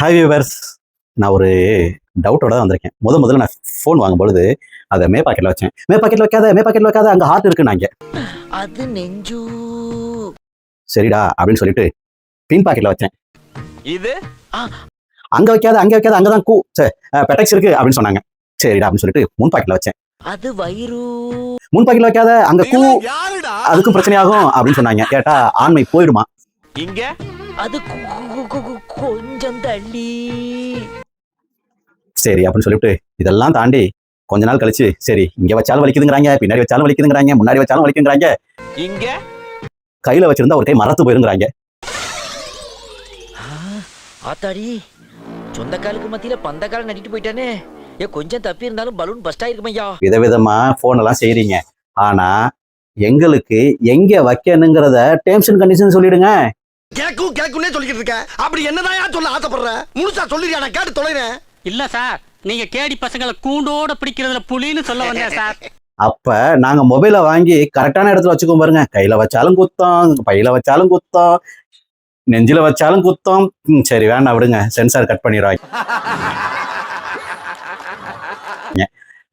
Hi viewers நான் ஒரு டவுட்டோட தான் வந்திருக்கேன். முத முதல்ல நான் ஃபோன் வாங்கும்பொழுது அதை மே பாக்கெட்ல வச்சேன். மே பாக்கெட்ல வைக்காத மே பாக்கெட்ல வைக்காத அங்க ஹார்ட் இருக்கு நாங்க அது நெஞ்சு. சரிடா அப்படின்னு சொல்லிட்டு பின் பாக்கெட்ல வச்சேன். இது? அங்க வைக்காத அங்க வைக்காத அங்கதான் கூ பெட்டக்ஸ் இருக்கு அப்படின்னு சொன்னாங்க. சரிடா அப்படின்னு சொல்லிட்டு முன் பாக்கெட்ல வச்சேன். அது வயிறு. முன் பாக்கெட்ல வைக்காத அங்க கூ யாருடா? அதுக்கும் பிரச்சனையாகும் அப்படின்னு சொன்னாங்க. கேட்டா ஆண்மை போயிடுமா? இங்க? அது கு- கு- கு- கு- கொஞ்சம் தள்ளி. சரி அப்படின்னு சொல்லிட்டு இதெல்லாம் தாண்டி கொஞ்ச நாள் கழிச்சு சரி இங்க வச்சாலும் வலிக்குதுங்கிறாங்க பின்னாடி வச்சாலும் வலிக்குதுங்கிறாங்க முன்னாடி வச்சாலும் வலிக்குங்கிறாங்க இங்க? கையில வச்சிருந்தா ஒரு கை மரத்து போயிருங்கிறாங்க. ஆ, ஆத்தாடி சொந்த காலுக்கு மத்தியில பந்த கால் நட்டிட்டு போயிட்டானே. ஏ கொஞ்சம் தப்பி இருந்தாலும் பலூன் பஸ்ட் ஆயிருக்குமையா விதவிதமா போன் எல்லாம் செய்றீங்க. ஆனா எங்களுக்கு எங்க வைக்கணுங்கிறத டேர்ம்ஸ் அண்ட் கண்டிஷன் சொல்லிடுங்க. கேக்கும் கேக்குன்னே சொல்லிக்கிட்டு இருக்க. அப்படி என்னதான் சொல்ல ஆசைப்படுற? முழுசா சொல்லிருயா நான் கேட்டு தொலைறேன். இல்ல சார். நீங்க கேடி பசங்களை கூண்டோட பிடிக்கிறதுல புலின்னு சொல்ல வந்தேன் சார். அப்ப நாங்க மொபைலை வாங்கி கரெக்டான இடத்துல வச்சுக்கோ பாருங்க. கையில வச்சாலும் குத்தம் பையில வச்சாலும் குத்தம் நெஞ்சில வச்சாலும் குத்தம். ம், சரி வேண்டாம் விடுங்க. சென்சார் கட் பண்ணிடுவாங்க.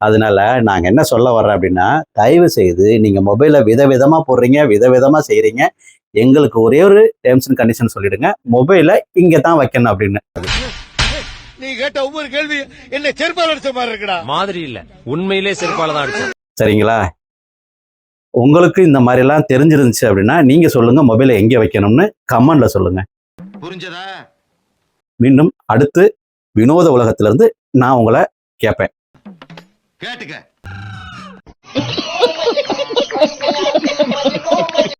அதனால நாங்க என்ன சொல்ல வர்றோம் அப்படின்னா தயவு செய்து நீங்க மொபைலை விதவிதமா போடுறீங்க விதவிதமா செய்றீங்க. எங்களுக்கு ஒரே ஒரு டேர்ம்ஸ் அண்ட் கண்டிஷன் சொல்லிடுங்க. மொபைலை இங்க தான் வைக்கணும் அப்படின்னு. நீ கேட்ட ஒவ்வொரு கேள்வி என்ன செருப்பால் அடிச்ச மாதிரி இருக்குடா. மாதிரி இல்ல. உண்மையிலே செருப்பால தான் அடிச்சேன். சரிங்களா? உங்களுக்கு இந்த மாதிரி எல்லாம் தெரிஞ்சிருந்துச்சு அப்படின்னா நீங்க சொல்லுங்க மொபைலை எங்க வைக்கணும்னு கமெண்ட்ல சொல்லுங்க. புரிஞ்சதா? மீண்டும் அடுத்து வினோத உலகத்துல இருந்து நான் உங்களை கேட்பேன். கேட்டுக்க.